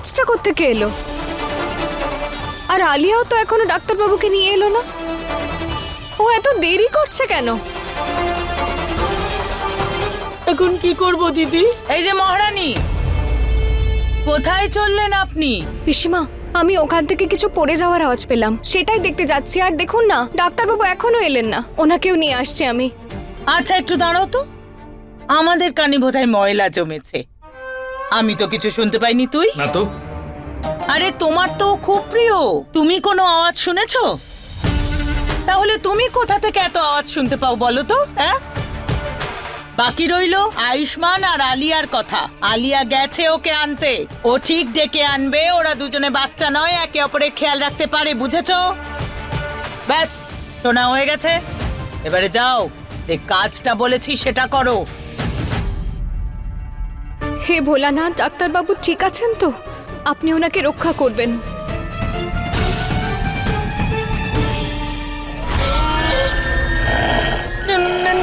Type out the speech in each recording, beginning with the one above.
আওয়াজটা কোত্থেকে এলো? আর আলিয়াও তো এখনও ডাক্তারবাবুকে নিয়ে এলো না। ও এত দেরি করছে কেন? এখন কি করব দিদি? এই যে মহারানী কোথায় চললেন আপনি? পিসিমা আমি ওখান থেকে কিছু পড়ে যাওয়ার আওয়াজ পেলাম। সেটাই দেখতে যাচ্ছি আর দেখুন না ডাক্তারবাবু এখনও এলেন না। ওনাকেও নিয়ে আসছি আমি। আচ্ছা একটু দাঁড়াও তো। আমাদের কানে বোধহয় ময়লা জমেছে। আমি তো কিছু শুনতে পাইনি তুই। না তো। আরে তোমার তো খুব প্রিয়। তুমি কোনো আওয়াজ শুনেছো? তাহলে তুমি কোথা থেকে এত আওয়াজ শুনতে পাও বলো তো হ্যাঁ? বাকি রইল আয়ুষ্মান আর আলিয়ার কথা। আলিয়া গেছে ওকে আনতে। ও ঠিক ডেকে আনবে ওরা দুজনে বাচ্চা নয় একে অপরের খেয়াল রাখতে পারে বুঝেছ? ব্যাস শোনা হয়ে গেছে। এবারে যাও যে কাজটা বলেছি সেটা করো। হে ভোলানাথ ডাক্তারবাবু ঠিক আছেন তো? আপনি ওনাকে রক্ষা করবেন।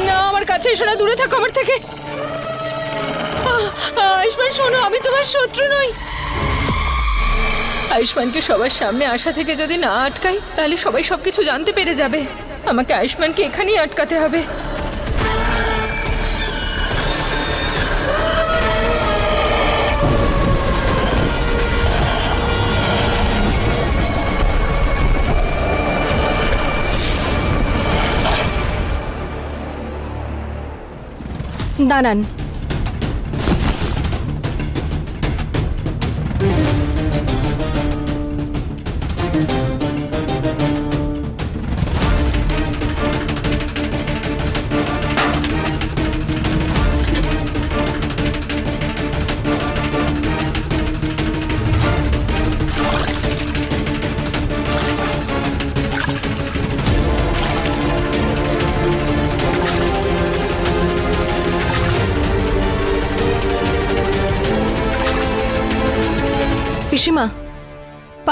না, আমার কাছে এসো না দূরে থাকো আমার থেকে। আয়ুষ্মান শোনো আমি তোমার শত্রু নই। আয়ুষ্মানকে সবার সামনে আসা থেকে যদি না আটকাই তাহলে সবাই সবকিছু জানতে পেরে যাবে। আমাকে আয়ুষ্মানকে এখানেই আটকাতে হবে। দাঁড়ান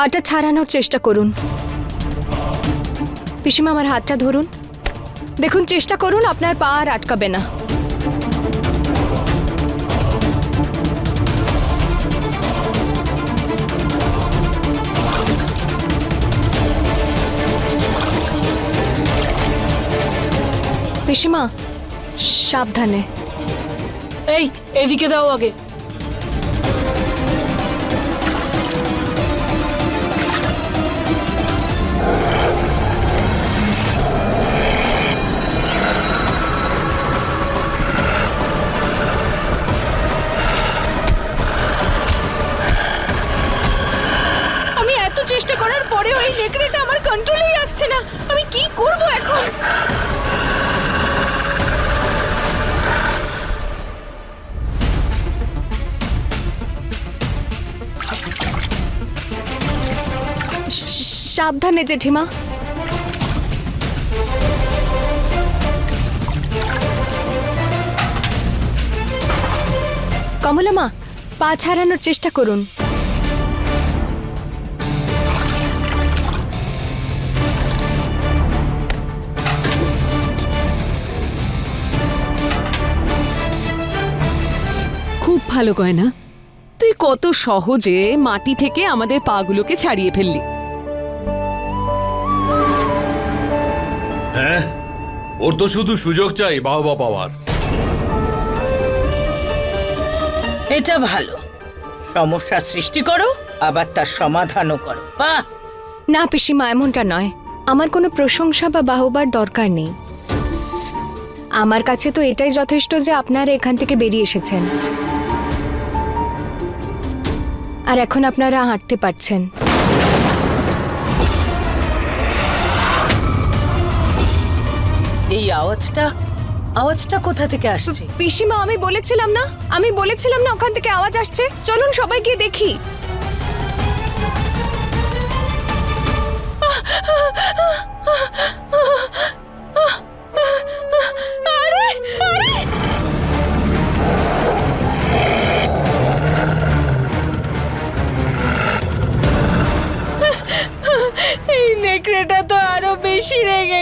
পাটা ছাড়ানোর চেষ্টা করুন। পিসিমা, আমার হাতটা ধরুন। দেখুন, চেষ্টা করুন, আপনার পা আর আটকাবে না। পিসিমা, সাবধানে। এই, এদিকে দাও আগে। সাবধানে জেঠিমা। কমলামা, পা ছাড়ানোর চেষ্টা করুন। খুব ভালো গয়না। তুই কত সহজে মাটি থেকে আমাদের পাগুলোকে ছাড়িয়ে ফেললি। ওর তো শুধু সুযোগ চাই বাহবা পাওয়ার। এটা ভালো। সমস্যা সৃষ্টি করো আবার তার সমাধানও করো। বাহ! না পিসিমা এমনটা নয়। আমার কোনো প্রশংসা বা বাহবার দরকার নেই। আমার কাছে তো এটাই যথেষ্ট যে আপনারা এখান থেকে বেরিয়ে এসেছেন। আর এখন আপনারা হাঁটতে পারছেন। এই আওয়াজটা আওয়াজটা কোথা থেকে আসছে? পিসিমা, আমি বলেছিলাম না? আমি বলেছিলাম না ওখান থেকে আওয়াজ আসছে? চলুন সবাই গিয়ে দেখি। এই নেকড়েটা তো আরও বেশি রেগে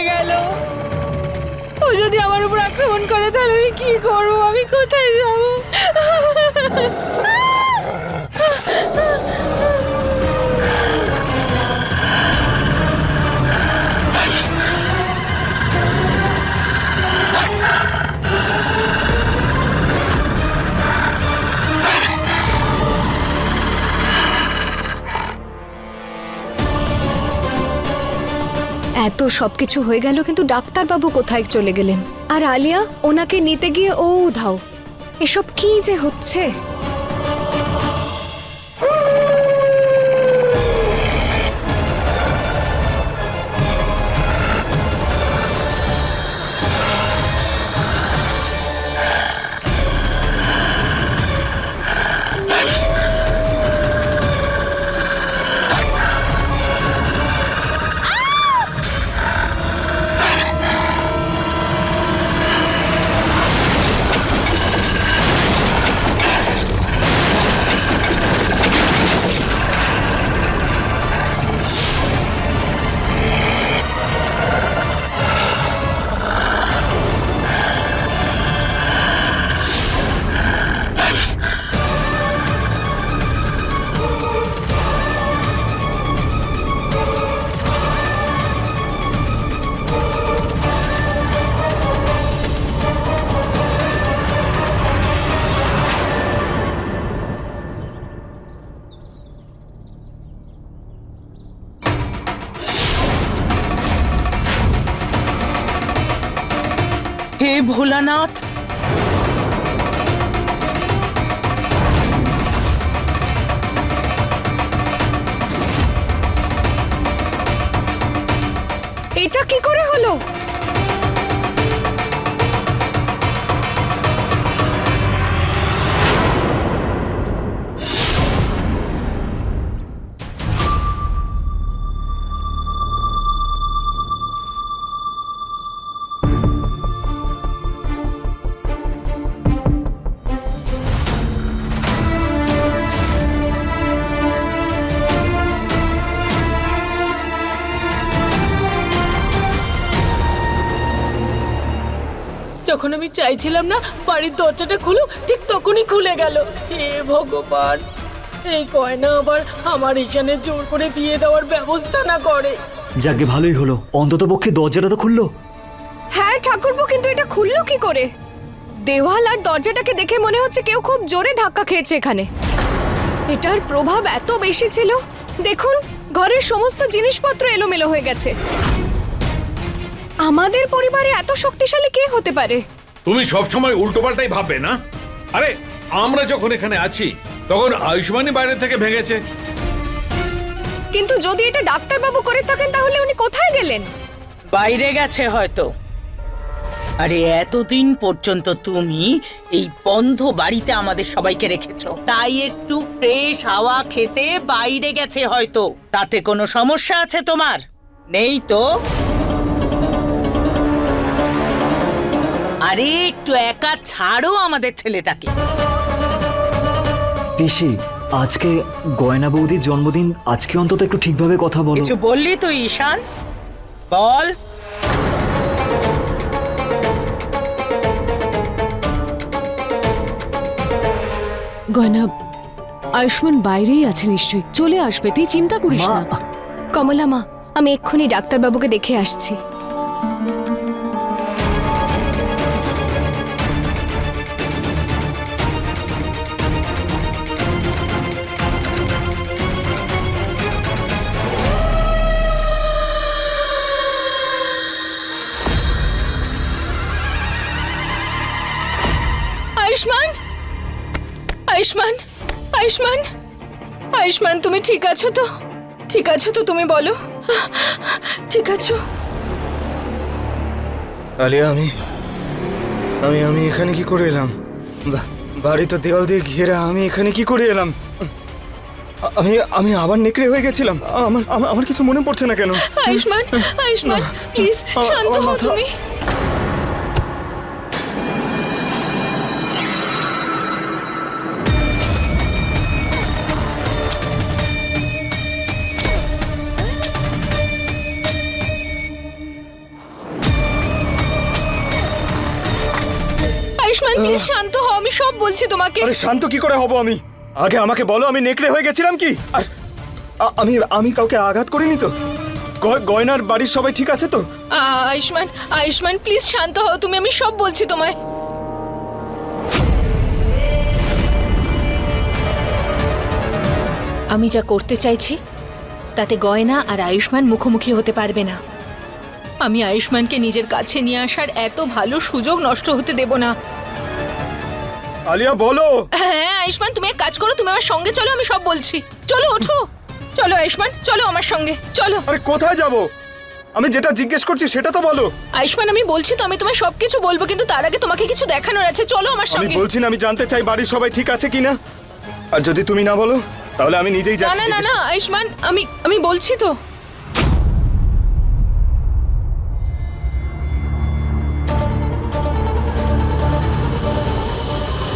তাহলে আমি কি করব? এত সবকিছু হয়ে গেল, কিন্তু ডাক্তারবাবু কোথায় চলে গেলেন? আর আলিয়া, ওনাকে নিতে গিয়ে ও উধাও। এসব কি যে হচ্ছে? ভোলানাথ এটা কি করে হলো? চাইছিলাম না বাড়ির দরজাটা খুলো ঠিক তখনই খুলে গেল। হে ভগবান এই গয়না আবার আমার ঈশানের জোর করে বিয়ে দেওয়ার ব্যবস্থা না করে। যাকে ভালোই হলো অন্তত পক্ষে দরজাটা তো খুললো। হ্যাঁ ঠাকুরপো কিন্তু এটা খুললো কি করে? দেওয়াল আর দরজাটাকে দেখে মনে হচ্ছে কেউ খুব জোরে ধাক্কা খেয়েছে এখানে। এটার প্রভাব এত বেশি ছিল? দেখুন ঘরের সমস্ত জিনিসপত্র এলোমেলো হয়ে গেছে। আমাদের পরিবারে এত শক্তিশালী কে হতে পারে? তুমি সবসময় উল্টোপাল্টাই ভাববে না? আরে আমরা যখন এখানে আছি তখন আয়ুষ্মানই বাইরে থেকে ভেঙেছে। কিন্তু যদি এটা ডাক্তারবাবু করে থাকেন তাহলে উনি কোথায় গেলেন? বাইরে গেছে হয়তো। আরে এতদিন পর্যন্ত তুমি এই বন্ধ বাড়িতে আমাদের সবাইকে রেখেছো। তাই একটু ফ্রেশ হাওয়া খেতে বাইরে গেছে হয়তো। তাতে কোনো সমস্যা আছে তোমার? নেই তো? আরে একটু একা ছাড়ো আমাদের ছেলেটাকে। পিসি আজকে গয়না বৌদির জন্মদিন আজকে অন্তত একটু ঠিকভাবে কথা বলো। কিছু বললি তুই ঈশান? বল। গয়না আয়ুষ্মান বাইরেই আছে নিশ্চয়ই। চলে আসবে তুই চিন্তা করিস না। কমলা মা আমি এক্ষুনি ডাক্তারবাবুকে দেখে আসছি। আয়ুষ্মান? আয়ুষ্মান তুমি ঠিক আছো তো? ঠিক আছো তো তুমি বলো। ঠিক আছো। আলিয়া আমি আমি আমি এখানে কি করে এলাম? বাড়ি তো দেওয়াল দিয়ে ঘেরা আমি এখানে কি করে এলাম? আমি আমি আবার নেকড়ে হয়ে গেছিলাম। আমার আমার- কিছু মনে পড়ছে না কেন? আয়ুষ্মান আয়ুষ্মান প্লিজ শান্ত হও তুমি। বলছি তোমাকে। আরে শান্ত কি করে হব আমি? আগে আমাকে বলো আমি নেকড়ে হয়ে গেছিলাম কি? আর আমি আমি কাউকে আঘাত করিনি তো? গয়নার বাড়ির সবাই ঠিক আছে তো? আয়ুষ্মান আয়ুষ্মান প্লিজ শান্ত হও তুমি আমি সব বলছি তোমায়। আমি যা করতে চাইছি তাতে গয়না আর আয়ুষ্মান মুখোমুখি হতে পারবে না। আমি আয়ুষ্মানকে নিজের কাছে নিয়ে আসার এত ভালো সুযোগ নষ্ট হতে দেব না। আলিয়া বলো। হ্যাঁ আয়ুষ্মান তুমি এক কাজ করো তুমি আমার সঙ্গে চলো আমি সব বলছি। চলো ওঠো। চলো আয়ুষ্মান চলো আমার সঙ্গে চলো। আরে কোথায় যাব? আমি যেটা জিজ্ঞেস করছি সেটা তো বলো। আয়ুষ্মান আমি বলছি তো আমি তোমায় সবকিছু বলব কিন্তু তার আগে তোমাকে কিছু দেখানোর আছে। চলো আমার আমি সঙ্গে। বলছি না আমি জানতে চাই বাড়ির সবাই ঠিক আছে কিনা। আর যদি তুমি না বলো তাহলে আমি নিজেই না যাচ্ছি না না জিজ্ঞেস না আয়ুষ্মান আমি আমি বলছি তো।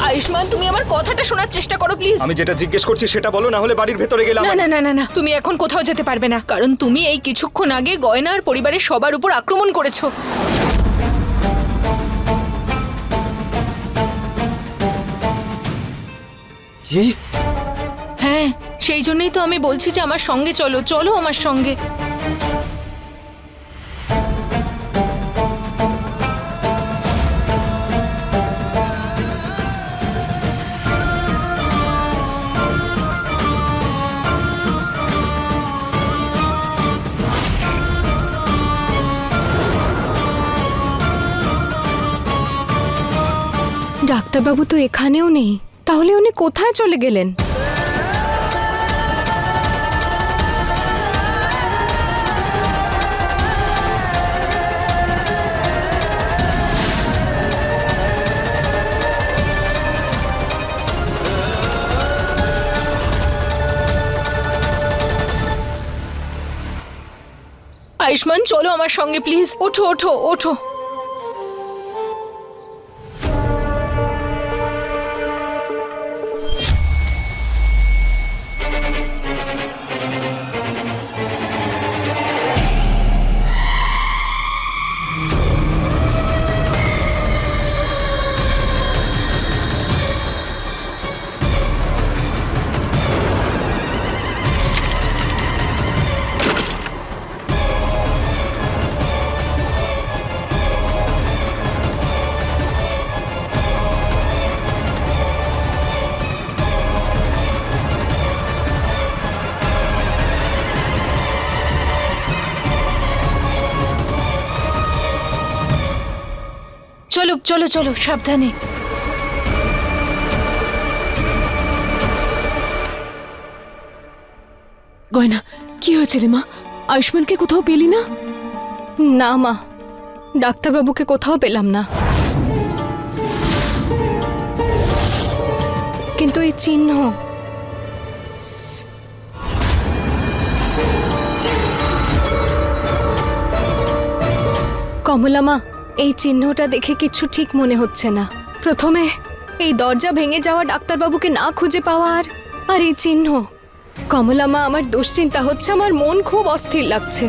আয়ুষ্মান তুমি আমার কথাটা শোনার চেষ্টা করো প্লিজ আমি যেটা জিজ্ঞেস করছি সেটা বলো না হলে বাড়ির ভেতরে গেলাম না না না না না তুমি এখন কোথাও যেতে পারবে না কারণ তুমি এই কিছুক্ষণ আগে গয়না আর পরিবারের সবার উপর আক্রমণ করেছ। কি? হ্যাঁ সেই জন্যই তো আমি বলছি যে আমার সঙ্গে চলো চলো আমার সঙ্গে। ডাক্তারবাবু তো এখানেও নেই। তাহলে উনি কোথায় চলে গেলেন? আয়ুষ্মান, চলো আমার সঙ্গে প্লিজ ওঠো ওঠো ওঠো। চলো চলো সাবধানে। গয়না কি হয়েছে রে মা? আয়ুষ্মানকে কোথাও পেলি না? না মা ডাক্তারবাবুকে কোথাও পেলাম না। কিন্তু এই চিহ্ন কমলা মা এই চিহ্নটা দেখে কিছু ঠিক মনে হচ্ছে না। প্রথমে এই দরজা ভেঙে যাওয়া ডাক্তারবাবুকে না খুঁজে পাওয়া আর আর এই চিহ্ন। কমলা মা আমার দুশ্চিন্তা হচ্ছে আমার মন খুব অস্থির লাগছে।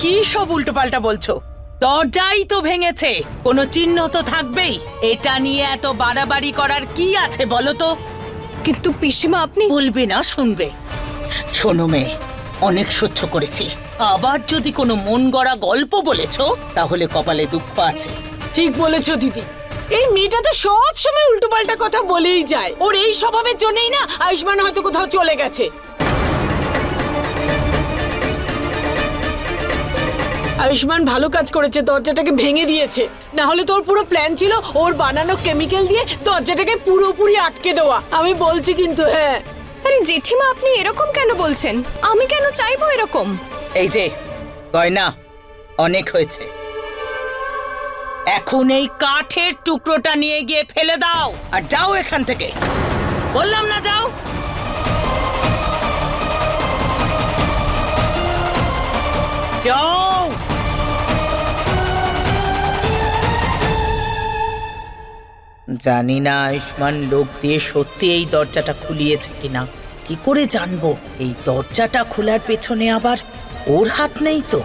কি সব উল্টোপাল্টা বলছো? দরজাই তো ভেঙেছে কোনো চিহ্ন তো থাকবেই। এটা নিয়ে এত বাড়াবাড়ি করার কি আছে বলো তো? কিন্তু পিসিমা আপনি বলবে না শুনবে। শোনো মেয়ে অনেক সহ্য করেছি। আবার যদি কোনো মন গড়া গল্প বলেছ, তাহলে কপালে দুঃখ আছে। ঠিক বলেছ, দিদি। এই মেয়েটা তো সব সময় উল্টোপাল্টা কথা বলেই যায়। ওর এই স্বভাবের জন্যই না আয়ুষ্মান হয়তো কোথাও চলে গেছে। আয়ুষ্মান ভালো কাজ করেছে, দরজাটাকে ভেঙে দিয়েছে। না হলে তোর পুরো প্ল্যান ছিল ওর বানানো কেমিক্যাল দিয়ে দরজাটাকে পুরোপুরি আটকে দেওয়া। আমি বলছি কিন্তু হ্যাঁ। আরে জেঠিমা, আপনি এরকম কেন বলছেন? আমি কেন চাইব এরকম? এই যে, গয়না, অনেক হয়েছে। এখন এই কাঠের টুকরোটা নিয়ে গিয়ে ফেলে দাও আর যাও এখান থেকে। বললাম না যাও। যাও। জানি না আয়ুষ্মান, লোক দিয়ে সত্যি এই দরজাটা খুলিয়েছে কিনা। কি করে জানব? এই দরজাটা খোলার পেছনে আবার ওর হাত নেই তো?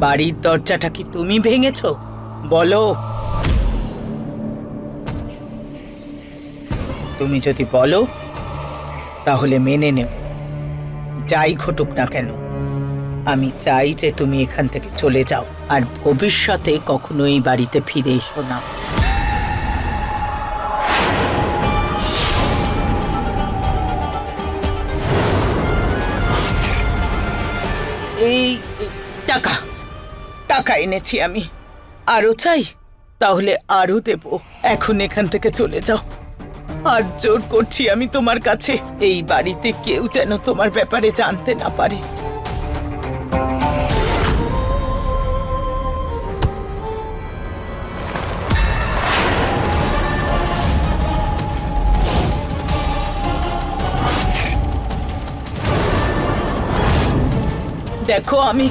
বাড়ির দরজাটা কি তুমি ভেঙেছো? বলো। তুমি যদি বলো, তাহলে মেনে নেব। যাই ঘটুক না কেন, আমি চাই যে তুমি এখান থেকে চলে যাও, আর ভবিষ্যতে কখনো এই বাড়িতে ফিরে এসো না। এই টাকা টাকা এনেছি আমি। আরও চাই? তাহলে আরও দেব। এখন এখান থেকে চলে যাও। আর জোর করছি আমি তোমার কাছে। এই বাড়িতে কেউ যেন তোমার ব্যাপারে জানতে না পারে। দেখো আমি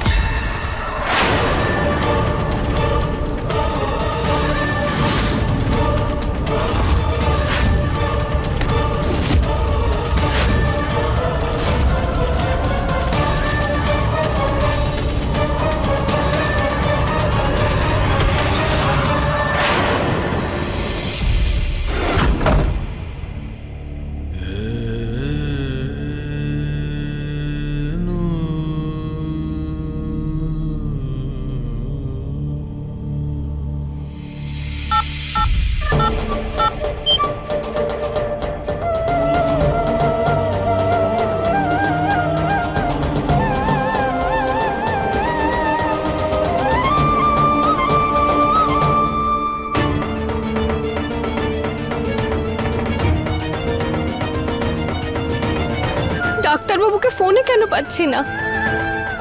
পাচ্ছি না।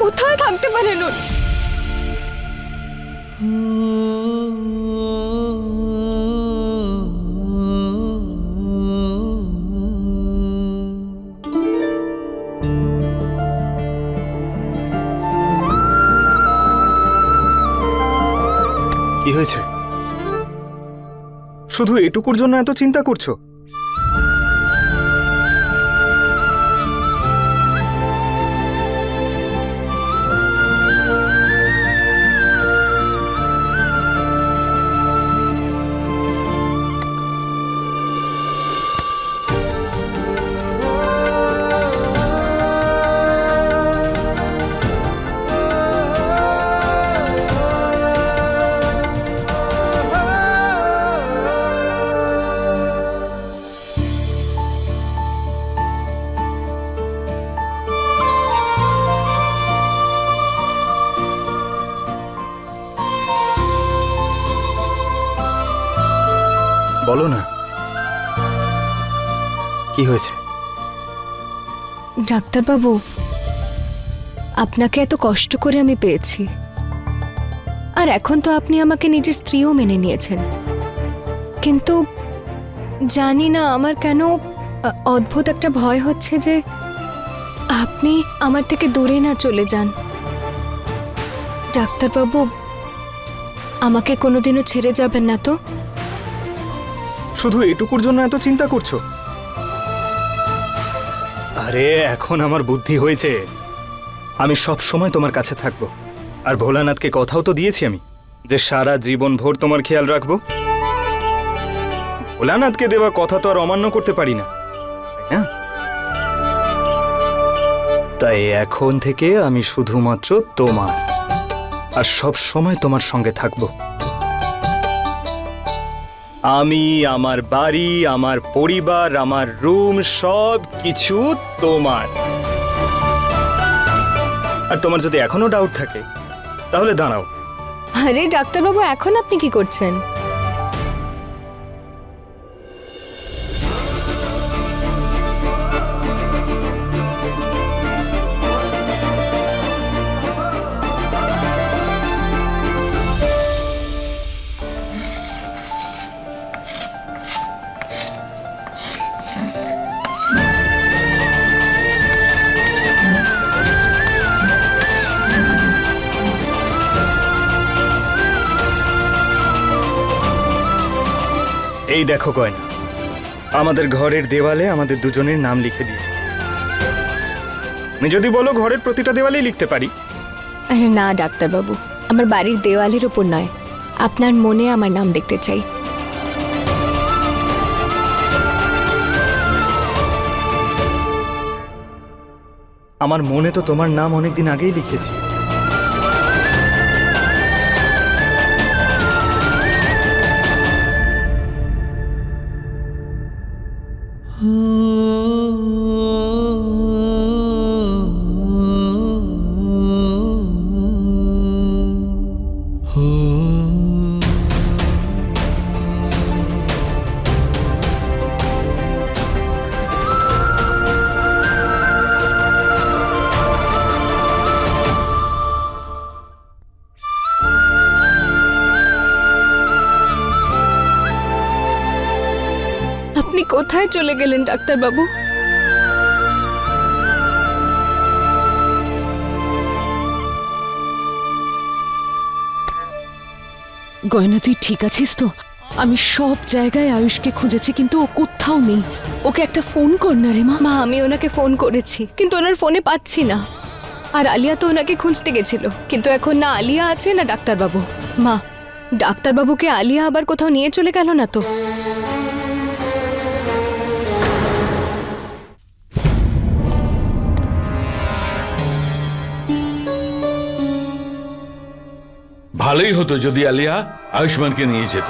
কোথায় থাকতে পারেন উনি? কি হয়েছে? শুধু এটুকুর জন্য এত চিন্তা করছ? হয়েছে। ডাক্তারবাবু আপনাকে এত কষ্ট করে আমি পেয়েছি। আর এখন তো আপনি আমাকে নিজের স্ত্রীও মেনে নিয়েছেন। কিন্তু জানি না আমার কেন অদ্ভুত একটা ভয় হচ্ছে যে আপনি আমার থেকে দূরে না চলে যান। ডাক্তারবাবু আমাকে কোনোদিনও ছেড়ে যাবেন না তো? শুধু এটুকুর জন্য এত চিন্তা করছ? আরে, এখন আমার বুদ্ধি হয়েছে। আমি সব সময় তোমার কাছে থাকব। আর ভোলানাথকে কথাও তো দিয়েছি আমি, যে সারা জীবন ভোর তোমার খেয়াল রাখব। ভোলানাথকে দেওয়া কথা তো আর অমান্য করতে পারি না না? তাই এখন থেকে আমি শুধুমাত্র তোমার, আর সব সময় তোমার সঙ্গে থাকব। আমি, আমার বাড়ি, আমার পরিবার, আমার রুম, সব কিছু তোমার। আর তোমার যদি এখনও ডাউট থাকে, তাহলে দাঁড়াও। আরে, ডাক্তারবাবু, এখন আপনি কি করছেন? এই দেখো গয়না। আমাদের ঘরের দেওয়ালে আমাদের দুজনের নাম লিখে দিয়েছে তুমি যদি বলো ঘরের প্রতিটা দেওয়ালেই লিখতে পারি। আরে না ডাক্তারবাবু আমার বাড়ির দেওয়ালের ওপর নয়। আপনার মনে আমার নাম দেখতে চাই। আমার মনে তো তোমার নাম অনেকদিন আগেই লিখেছি। আপনি কোথায় চলে গেলেন ডাক্তারবাবু? গয়না তুই ঠিক আছিস তো? আমি সব জায়গায় আয়ুষকে খুঁজেছি কিন্তু ও কোথাও নেই। ওকে একটা ফোন কর না রে মা। মা আমি ওনাকে ফোন করেছি কিন্তু ওনার ফোনে পাচ্ছি না। আর আলিয়া তো ওনাকে খুঁজতে গেছিল কিন্তু এখন না আলিয়া আছে না ডাক্তারবাবু। মা ডাক্তারবাবুকে আলিয়া আবার কোথাও নিয়ে চলে গেল না তো? ভালোই হতো যদি আলিয়া আয়ুষ্মানকে নিয়ে যেত।